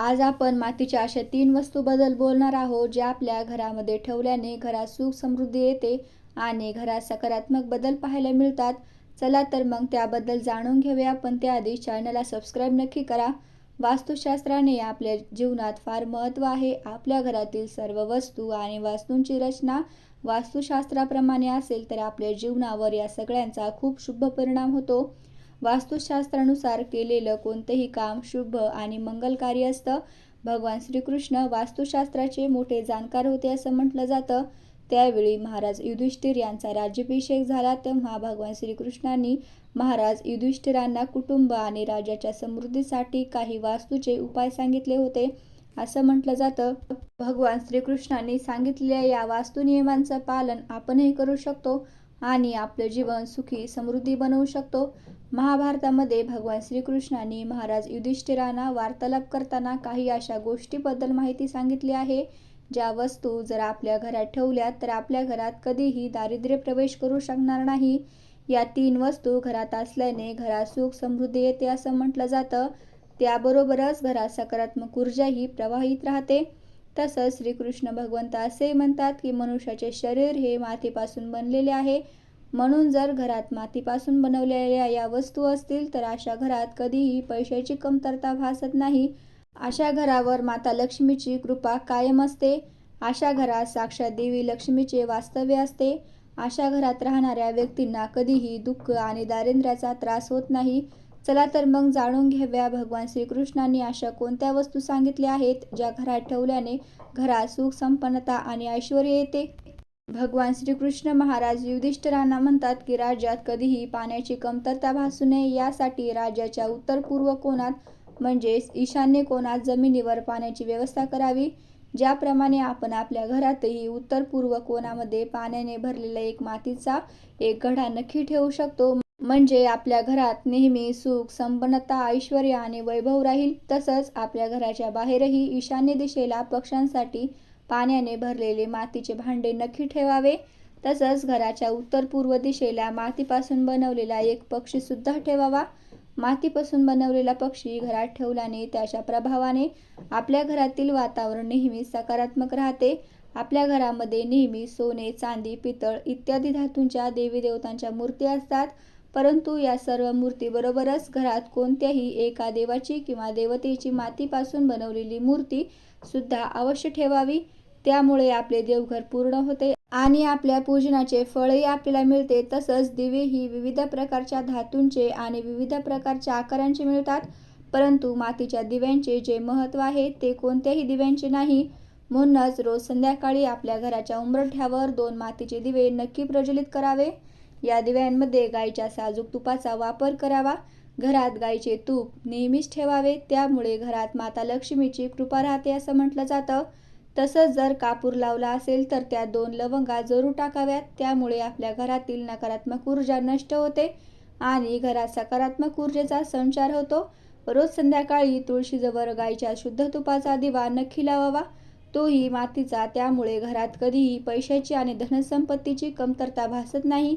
आज आपण मातीच्या अशा तीन वस्तूबद्दल बोलणार आहोत ज्या आपल्या घरामध्ये ठेवल्याने घरात सुख समृद्धी येते आणि घरात सकारात्मक बदल पाहायला मिळतात. चला तर मग त्याबद्दल जाणून घेऊया. पण त्याआधी चॅनलला सबस्क्राईब नक्की करा. वास्तुशास्त्राने आपल्या जीवनात फार महत्त्व आहे. आपल्या घरातील सर्व वस्तू आणि वास्तूंची रचना वास्तुशास्त्राप्रमाणे असेल तर आपल्या जीवनावर या सगळ्यांचा खूप शुभ परिणाम होतो. वास्तुशास्त्रानुसार केलेलं कोणतंही काम शुभ आणि मंगलकारी असतं. भगवान श्रीकृष्ण वास्तुशास्त्राचे मोठे जाणकार होते असं म्हटलं जातं. त्यावेळी महाराज युधिष्ठिर यांचा राज्याभिषेक झाला तेव्हा भगवान श्रीकृष्णांनी महाराज युधिष्ठिरांना कुटुंब आणि राज्याच्या समृद्धीसाठी काही वास्तूचे उपाय सांगितले होते असं म्हटलं जातं. भगवान श्रीकृष्णांनी सांगितलेल्या या वास्तू नियमांचं पालन आपणही करू शकतो. आणि आपलं जीवन सुखी समृद्धी बनवू शकतो. महाभारतामध्ये भगवान श्रीकृष्णाने महाराज युधिष्ठिरांना वार्तालाप करताना काही अशा गोष्टीबद्दल माहिती सांगितली आहे. ज्या वस्तू जर आपल्या घरात ठेवल्या तर आपल्या घरात कधीही दारिद्र्य प्रवेश करू शकणार नाही. या तीन वस्तू घरात असल्याने घरात सुख समृद्धी येते असं म्हटलं जातं. त्याबरोबरच घरात सकारात्मक ऊर्जाही प्रवाहित राहते. तसंच श्रीकृष्ण भगवंत असे म्हणतात की मनुष्याचे शरीर हे मातीपासून बनलेले आहे. म्हणून जर घरात मातीपासून बनवलेल्या या वस्तू असतील तर अशा घरात कधीही पैशाची कमतरता भासत नाही. अशा घरावर माता लक्ष्मीची कृपा कायम असते. अशा घरात साक्षात देवी लक्ष्मीचे वास्तव्य असते. अशा घरात राहणाऱ्या व्यक्तींना कधीही दुःख आणि दारिद्र्याचा त्रास होत नाही. चला तर मग जाणून घेऊया भगवान श्रीकृष्णांनी अशा कोणत्या वस्तू सांगितल्या आहेत ज्या घरात ठेवल्याने घरात सुख संपन्नता आणि ऐश्वर येते? भगवान श्रीकृष्ण महाराज युधिष्ठिरांना म्हणतात की राज्यात कधीही पाण्याची कमतरता भासू नये यासाठी राज्याच्या उत्तर पूर्व कोणात म्हणजेच ईशान्य कोणात जमिनीवर पाण्याची व्यवस्था करावी ज्याप्रमाणे आपण आपल्या घरातही उत्तर पूर्व कोणामध्ये पाण्याने भरलेला एक मातीचा एक घडा नक्की ठेवू शकतो. म्हणजे आपल्या घरात नेहमी सुख संपन्नता ऐश्वर आणि वैभव राहील तसंच आपल्या घराच्या बाहेरही ईशान्य दिशेला पक्ष्यांसाठी पाण्याने भरलेले मातीचे भांडे नक्की ठेवावे. तसंच घराच्या उत्तर पूर्व दिशेला मातीपासून बनवलेला एक पक्षी सुद्धा ठेवावा. मातीपासून बनवलेला पक्षी घरात ठेवल्याने त्याच्या प्रभावाने आपल्या घरातील वातावरण नेहमी सकारात्मक राहते. आपल्या घरामध्ये नेहमी सोने चांदी पितळ इत्यादी धातूंच्या देवी देवतांच्या मूर्ती असतात. परंतु या सर्व मूर्तीबरोबरच घरात कोणत्याही एका देवाची किंवा देवतेची मातीपासून बनवलेली मूर्ती सुद्धा अवश्य ठेवावी. त्यामुळे आपले देवघर पूर्ण होते आणि आपल्या पूजनाचे फळही आपल्याला मिळते. तसंच दिवे ही विविध प्रकारच्या धातूंचे आणि विविध प्रकारच्या आकारांचे मिळतात. परंतु मातीच्या दिव्यांचे जे महत्त्व आहे ते कोणत्याही दिव्यांचे नाही. म्हणूनच रोज संध्याकाळी आपल्या घराच्या उंबरठ्यावर दोन मातीचे दिवे नक्की प्रज्वलित करावे. या दिव्यांमध्ये गायीच्या साजूक तुपाचा वापर करावा. घरात गायीचे तूप नेहमीच ठेवावे. त्यामुळे घरात माता लक्ष्मीची कृपा राहते असं म्हटलं जातं. तसंच जर कापूर लावला असेल तर त्या दोन लवंगा जरूर टाकाव्यात. त्यामुळे आपल्या घरातील नकारात्मक ऊर्जा नष्ट होते आणि घरात सकारात्मक ऊर्जेचा संचार होतो. रोज संध्याकाळी तुळशीजवळ गायीच्या शुद्ध तुपाचा दिवा नक्की लावावा. तोही मातीचा. त्यामुळे घरात कधीही पैशाची आणि धनसंपत्तीची कमतरता भासत नाही.